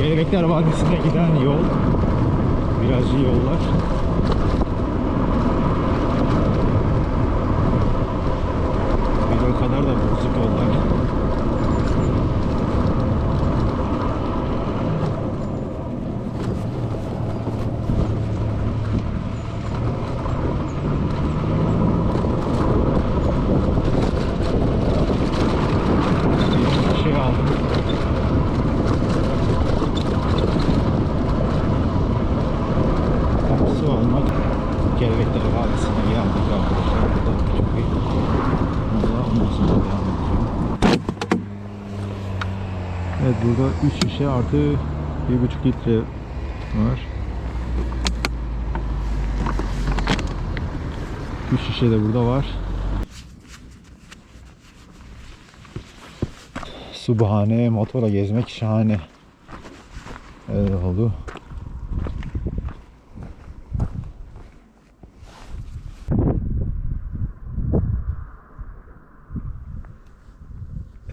Kelebekler Vadisi'ne giden yol. Virajlı yollar. Bir o kadar da bozuk yollar. Bir şey aldım. Su almak Kelebekler Vadisi'ne geldik arkadaşlar. Evet burada 3 şişe artı 1,5 litre var. 3 şişe de burada var. Su bahane, motorla gezmek şahane. Öyle oldu.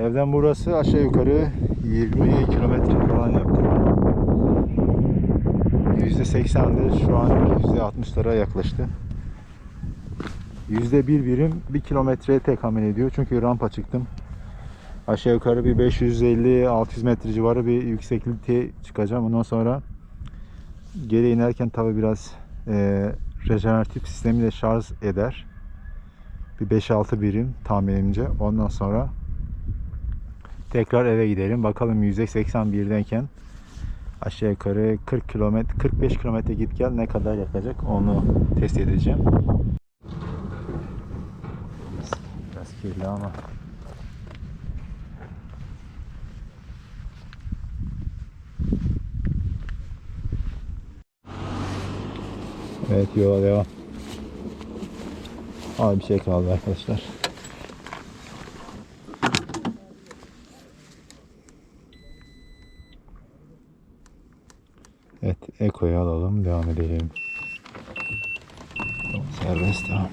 Evden burası aşağı yukarı 20 kilometre falan yaptı. %80'dir şu an %60'lara yaklaştı. %1 birim 1 kilometreye tekamül ediyor. Çünkü rampa çıktım. Aşağı yukarı bir 550-600 metre civarı bir yüksekliğe çıkacağım. Ondan sonra geri inerken tabi biraz e, rejeneratif sistemiyle şarj eder. Bir 5-6 birim tahminimce. Ondan sonra tekrar eve gidelim. Bakalım %81'denken aşağı yukarı 40 kilometre 45 kilometre git gel ne kadar yakacak onu test edeceğim. Biraz kirli ama Evet yola devam. Az bir şey kaldı arkadaşlar. Evet Eko'yu alalım devam edelim. Serbest devam.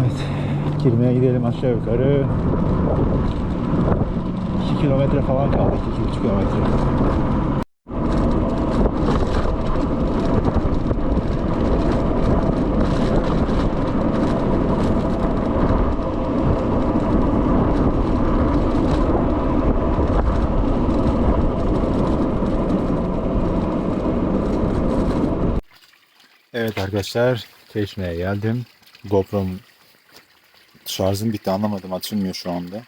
Evet girmeye gidelim aşağı yukarı. 2 kilometre falan kaldı 2-2,5 kilometre. Evet arkadaşlar Çeşme'ye geldim. GoPro'm şarjım bitti anlamadım açılmıyor şu anda.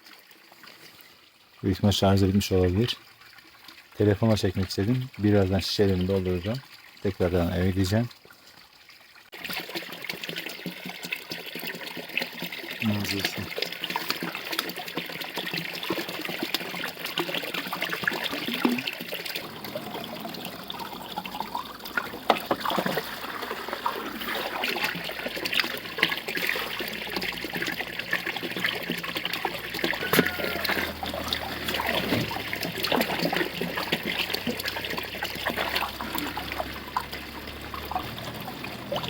Büyük ihtimal şarjı bitmiş olabilir. Telefona çekmek istedim. Birazdan şişelerimi dolduracağım. Tekrardan eve gideceğim. Manzarası.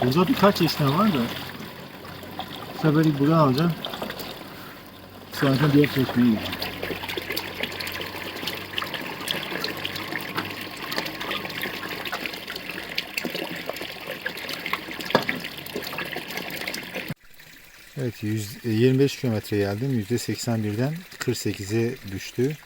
Burada birkaç esne var da bu seferlik buradan alacağım. Sonra diğer çeşmeye gideceğim. Evet 100, 25 kilometre geldim. %81'den 48'e düştü.